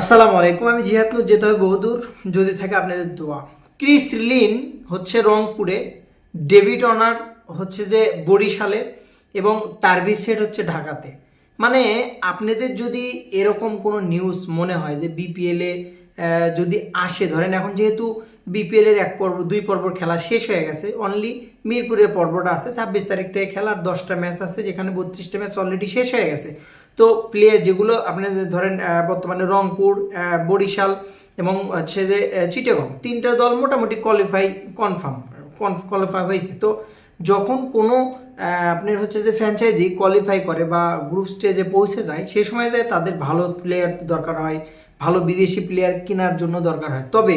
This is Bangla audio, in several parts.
আসসালামু আলাইকুম, আমি জিহাদ নুর, যেতে হবে বহুদূর, যদি থাকে আপনাদের দোয়া। ক্রিস লিন হচ্ছে রংপুরে, ডেভিড অনার হচ্ছে যে বরিশালে, এবং টার্বি সেট হচ্ছে ঢাকাতে। মানে আপনাদের যদি এরকম কোনো নিউজ মনে হয় যে বিপিএলে যদি আসে, ধরেন এখন যেহেতু বিপিএল এর এক পর্ব, দুই পর্বর খেলা শেষ হয়ে গেছে অনলি মিরপুরের পর্বটা আছে, ছাব্বিশ তারিখ থেকে খেলার দশটা ম্যাচ আছে, যেখানে বত্রিশটা ম্যাচ অলরেডি শেষ হয়ে গেছে। তো প্লেয়ার যেগুলো আপনাদের ধরেন বর্তমানে রংপুর বরিশাল এবং হচ্ছে যে চিটাগং, তিনটা দল মোটামুটি কোয়ালিফাই কনফার্ম কোয়ালিফাই হয়েছে। তো যখন কোনো আপনার হচ্ছে যে ফ্র্যাঞ্চাইজি কোয়ালিফাই করে বা গ্রুপ স্টেজে পৌঁছে যায় সেই সময় যায় তাদের ভালো প্লেয়ার দরকার হয়, ভালো বিদেশি প্লেয়ার কেনার জন্য দরকার হয়। তবে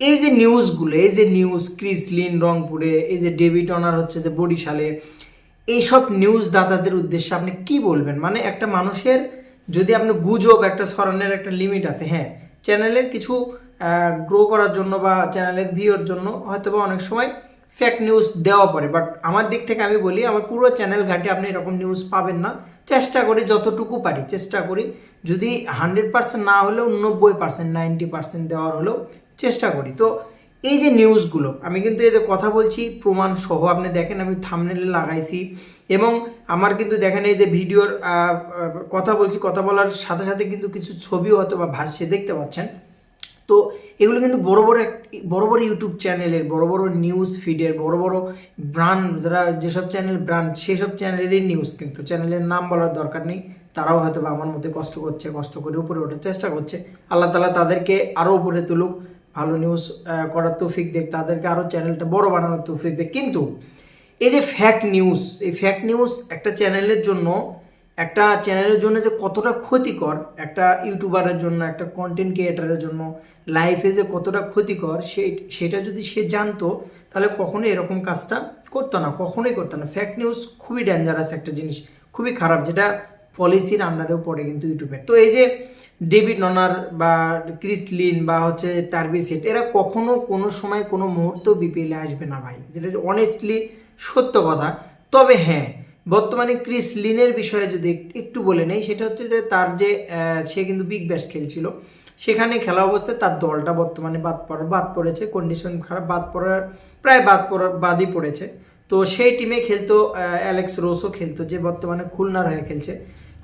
এই যে নিউজগুলো এই যে নিউজ ক্রিসলিন রংপুরে, এই যে ডেভিড অনার হচ্ছে যে বরিশালে এইসব নিউজ দাতাদের উদ্দেশ্যে আপনি কি বলবেন? মানে একটা মানুষের যদি আপনি গুজব, একটা সরানোর একটা লিমিট আছে হ্যাঁ চ্যানেলের কিছু গ্রো করার জন্য বা চ্যানেলের ভিউর জন্য হয়তো বা অনেক সময় ফেক নিউজ দেওয়া পড়ে। বাট আমার দিক থেকে আমি বলি, আমার পুরো চ্যানেল ঘাটে আপনি এরকম নিউজ পাবেন না। চেষ্টা করি যতটুকু পারি, চেষ্টা করি। যদি হান্ড্রেড পার্সেন্ট না হলেও নব্বই পার্সেন্ট নাইনটি পার্সেন্ট দেওয়ার হলেও চেষ্টা করি। তো এই যে নিউজগুলো আমি কিন্তু এদের কথা বলছি, প্রমাণ সহ, আপনি দেখেন আমি থামনেলে লাগাইছি, এবং আমার কিন্তু দেখেন এই যে ভিডিওর কথা বলছি, কথা বলার সাথে সাথে কিন্তু কিছু ছবিও হয়তো বা ভাসছে, দেখতে পাচ্ছেন। তো এগুলো কিন্তু বড় বড় এক- বড় বড় ইউটিউব চ্যানেলের বড় বড় নিউজ ফিডের বড় বড় ব্রান্ড যারা যেসব চ্যানেল ব্রান্ড সেসব চ্যানেলেরই নিউজ কিন্তু। চ্যানেলের নাম বলার দরকার নেই, তারাও হয়তো বা আমার মধ্যে কষ্ট করছে, কষ্ট করে উপরে ওঠার চেষ্টা করছে। আল্লাহ তালা তাদেরকে আরও উপরে তুলুক। ভালো নিউজ করার তৌফিক দেখ তাদেরকে আরও চ্যানেলটা বড় বানানোর তৌফিক দেখ কিন্তু এই যে ফ্যাক নিউজ এই ফ্যাক নিউজ একটা চ্যানেলের জন্য, একটা চ্যানেলের জন্য যে কতটা ক্ষতিকর, একটা ইউটিউবারের জন্য, একটা কন্টেন্ট ক্রিয়েটারের জন্য লাইফে যে কতটা ক্ষতিকর সেই সেটা যদি সে জানতো, তাহলে কখনোই এরকম কাজটা করতো না, কখনোই করতো না। ফ্যাক নিউজ খুবই ডেঞ্জারাস একটা জিনিস, খুবই খারাপ, যেটা পলিসির আন্ডারেও পড়ে কিন্তু ইউটিউবের তো এই যে ডেভিড ননার বা ক্রিস লিন বা হচ্ছে টার্বি সেট, এরা কখনো কোনো সময় কোনো মুহূর্ত বিপিএলে আসবে না ভাই। যেটা অনেস্টলি সত্য কথা। তবে হ্যাঁ বর্তমানে ক্রিস লিনের বিষয়ে যদি একটু বলে নেই, সেটা হচ্ছে যে তার যে সে কিন্তু বিগ ব্যাশ খেলছিল। সেখানে খেলা অবস্থায় তার দলটা বর্তমানে বাদ পড়া, বাদ পড়েছে কন্ডিশন খারাপ, বাদ পড়ার, প্রায় বাদ পড়ার, বাদই পড়েছে। তো সেই টিমে খেলতো অ্যালেক্স রোসও খেলতো, যে বর্তমানে খুলনার হয়ে খেলছে।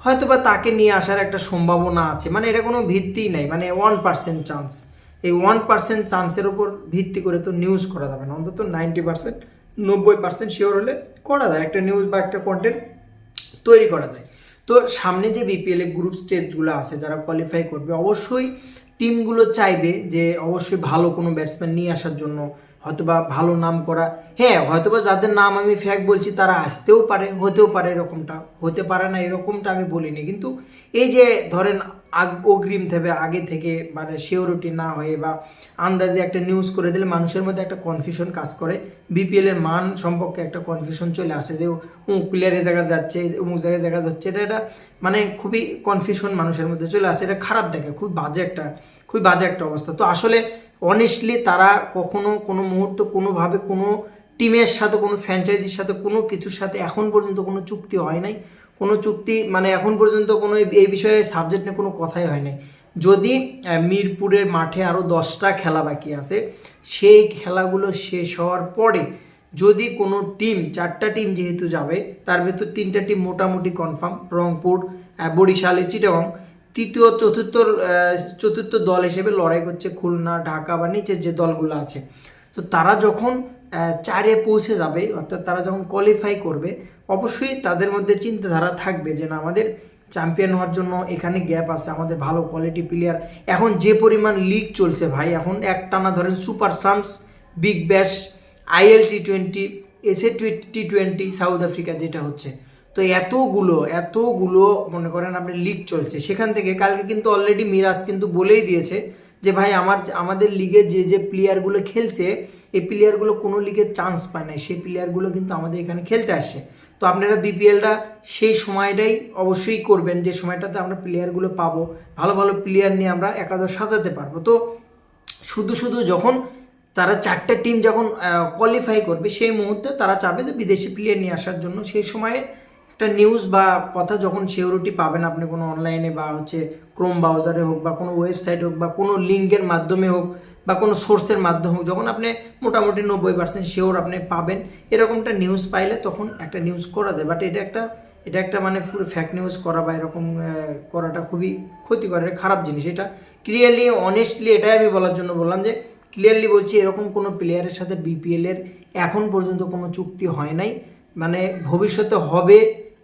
হয়তো বা তাকে নিয়ে আসার একটা সম্ভাবনা আছে। মানে এটা কোনো ভিত্তি নাই। মানে ওয়ান পার্সেন্ট চান্স এই ওয়ান পার্সেন্ট চান্সের উপর ভিত্তি করে তো নিউজ করা যাবে না। অন্তত নাইনটি পার্সেন্ট নব্বই পার্সেন্ট শিওর হলে করা যায়। একটা নিউজ বা একটা কন্টেন্ট তৈরি করা যায়। তো সামনে যে বিপিএল এর গ্রুপ স্টেজগুলো আছে, যারা কোয়ালিফাই করবে, অবশ্যই টিমগুলো চাইবে যে অবশ্যই ভালো কোনো ব্যাটসম্যান নিয়ে আসার জন্য হয়তোবা ভালো নাম করা। হ্যাঁ হয়তোবা যাদের নাম আমি ফ্যাক বলছি, তারা আসতেও পারে, হতেও পারে এরকমটা। হতে পারে না, এরকমটা আমি বলিনি। কিন্তু এই যে ধরেন আগ- অগ্রিম থেকে, আগে থেকে মানে শিওরিটি না হয়ে বা আন্দাজে একটা নিউজ করে দিলে মানুষের মধ্যে একটা কনফিউশন কাজ করে। বিপিএল এর মান সম্পর্কে একটা কনফিউশন চলে আসে যে অমুক প্লেয়ারের জায়গায় যাচ্ছে, অমুক জায়গায় জায়গা যাচ্ছে। এটা এটা মানে খুবই কনফিউশন মানুষের মধ্যে চলে আসে। এটা খারাপ দেখে, খুব বাজে একটা, খুবই বাজে একটা অবস্থা। তো আসলে অনেস্টলি তারা কখনো কোনো মুহূর্ত কোনোভাবে কোনো টিমের সাথে, কোনো ফ্র্যাঞ্চাইজির সাথে, কোনো কিছুর সাথে এখন পর্যন্ত কোনো চুক্তি হয় নাই। কোনো চুক্তি মানে এখন পর্যন্ত কোনো এই- বিষয়ে সাবজেক্ট নিয়ে কোনো কথাই হয় নাই। যদি মিরপুরের মাঠে আরও দশটা খেলা বাকি আছে, সেই খেলাগুলো শেষ হওয়ার পরে যদি কোনো টিম চারটা টিম যেহেতু যাবে, তার ভেতর তিনটা টিম মোটামুটি কনফার্ম রংপুর বরিশাল, চিটাগং তৃতীয়, চতুর্থ চতুর্থ দল হিসেবে লড়াই করছে খুলনা, ঢাকা বা নিচের যে দলগুলো আছে। তো তারা যখন চারে পৌঁছে যাবে, অর্থাৎ তারা যখন কোয়ালিফাই করবে, অবশ্যই তাদের মধ্যে চিন্তাধারা থাকবে যে না, আমাদের চ্যাম্পিয়ন হওয়ার জন্য এখানে গ্যাপ আছে, আমাদের ভালো কোয়ালিটি প্লেয়ার এখন যে পরিমাণ লিগ চলছে ভাই, এখন একটানা ধরেন Super Smash Big Bash IL T twenty SA T twenty South Africa যেটা হচ্ছে। তো এতগুলো এতগুলো মনে করেন আপনি লিগ চলছে। সেখান থেকে কালকে কিন্তু অলরেডি মিরাজ কিন্তু বলেই দিয়েছে যে, ভাই, আমার, আমাদের লিগে যে যে প্লেয়ারগুলো খেলছে, এই প্লেয়ারগুলো কোনো লিগে চান্স পায় না সেই প্লেয়ারগুলো কিন্তু আমাদের এখানে খেলতে আসে তো আপনারা বিপিএলটা সেই সময়টাই অবশ্যই করবেন, যে সময়টাতে আমরা প্লেয়ারগুলো পাবো। ভালো ভালো প্লেয়ার নিয়ে আমরা একাদশ সাজাতে পারব। তো শুধু শুধু যখন তারা চারটে টিম যখন কোয়ালিফাই করবে, সেই মুহূর্তে তারা চাবে যে, বিদেশি প্লেয়ার নিয়ে আসার জন্য। সেই সময়ে একটা নিউজ বা কথা যখন সিওরিটি পাবেন আপনি কোনো অনলাইনে বা হচ্ছে ক্রোম ব্রাউজারে হোক বা কোনো ওয়েবসাইট হোক বা কোনো লিঙ্কের মাধ্যমে হোক বা কোনো সোর্সের মাধ্যমে হোক, যখন আপনি মোটামুটি নব্বই পার্সেন্ট শিওর আপনি পাবেন, এরকমটা নিউজ পাইলে তখন একটা নিউজ করা দেয় বাট এটা একটা এটা একটা মানে ফুল ফ্যাক নিউজ করা বা এরকম করাটা খুবই ক্ষতিকর, এটা খারাপ জিনিস। এটা ক্লিয়ারলি অনেস্টলি এটাই আমি বলার জন্য বললাম যে ক্লিয়ারলি বলছি এরকম কোনো প্লেয়ারের সাথে বিপিএলের এখন পর্যন্ত কোনো চুক্তি হয় নাই। মানে ভবিষ্যতে হবে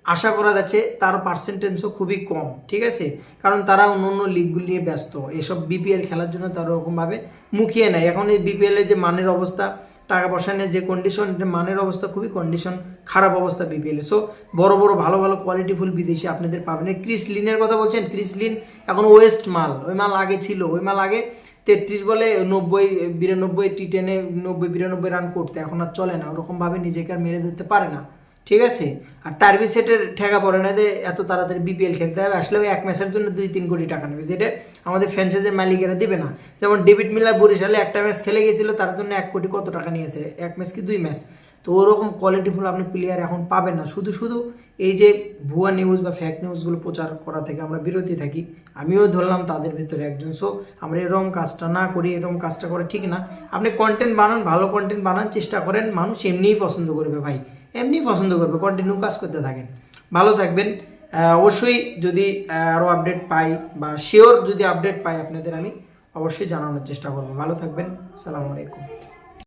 আশা করা যাচ্ছে তার পার্সেন্টেজও খুবই কম, ঠিক আছে? কারণ তারা অন্য অন্য লিগগুলি নিয়ে ব্যস্ত। এসব বিপিএল খেলার জন্য তারা ওরকমভাবে মুখিয়ে নেয়। এখন এই বিপিএল এর যে মানের অবস্থা, টাকা পয়সা নিয়ে যে কন্ডিশন মানের অবস্থা খুবই কন্ডিশন খারাপ অবস্থা বিপিএল সো বড় বড় ভালো ভালো কোয়ালিটিফুল বিদেশি আপনাদের পাবেন। ক্রিস লিনের কথা বলছেন? ক্রিস লিন এখন ওয়েস্ট মাল ওই মাল আগে ছিল, ওই মাল আগে তেত্রিশ বলে নব্বই, বিরানব্বই টি টেনে নব্বই, বিরানব্বই রান করতে। এখন আর চলে না, ওরকমভাবে নিজেকে আর মেরে ধরতে পারে না। ঠিক আছে? আর তারবি সেটের ঠেকা পড়ে না যে এত তাড়াতাড়ি বিপিএল খেলতে হবে আসলে ওই এক ম্যাচের জন্য দুই তিন কোটি টাকা নেবে, যেটা আমাদের ফ্র্যাঞ্চাইজের মালিকেরা দিবে না। যেমন ডেভিড মিলার বরিশালে একটা ম্যাচ খেলে গেছিল তার জন্য এক কোটি কত টাকা নিয়েছে? এক ম্যাচ কি দুই ম্যাচ? তো ওরকম কোয়ালিটিফুল আপনি প্লেয়ার এখন পাবেন না। শুধু শুধু এই যে ভুয়া নিউজ বা ফ্যাক নিউজগুলো প্রচার করা থেকে আমরা বিরতি থাকি। আমিও ধরলাম তাদের ভিতরে একজন। সো আমরা এরকম কাজটা না করি এরকম কাজটা করা ঠিক না। আপনি কন্টেন্ট বানান, ভালো কন্টেন্ট বানান, চেষ্টা করেন, মানুষ এমনিই পছন্দ করবে ভাই। এমনিই পছন্দ করবে কন্টিনিউ কাজ করতে থাকেন। ভালো থাকবেন। অবশ্যই যদি আরও আপডেট পাই বা শিওর যদি আপডেট পাই আপনাদের, আমি অবশ্যই জানানোর চেষ্টা করব। ভালো থাকবেন। সালামু আলাইকুম।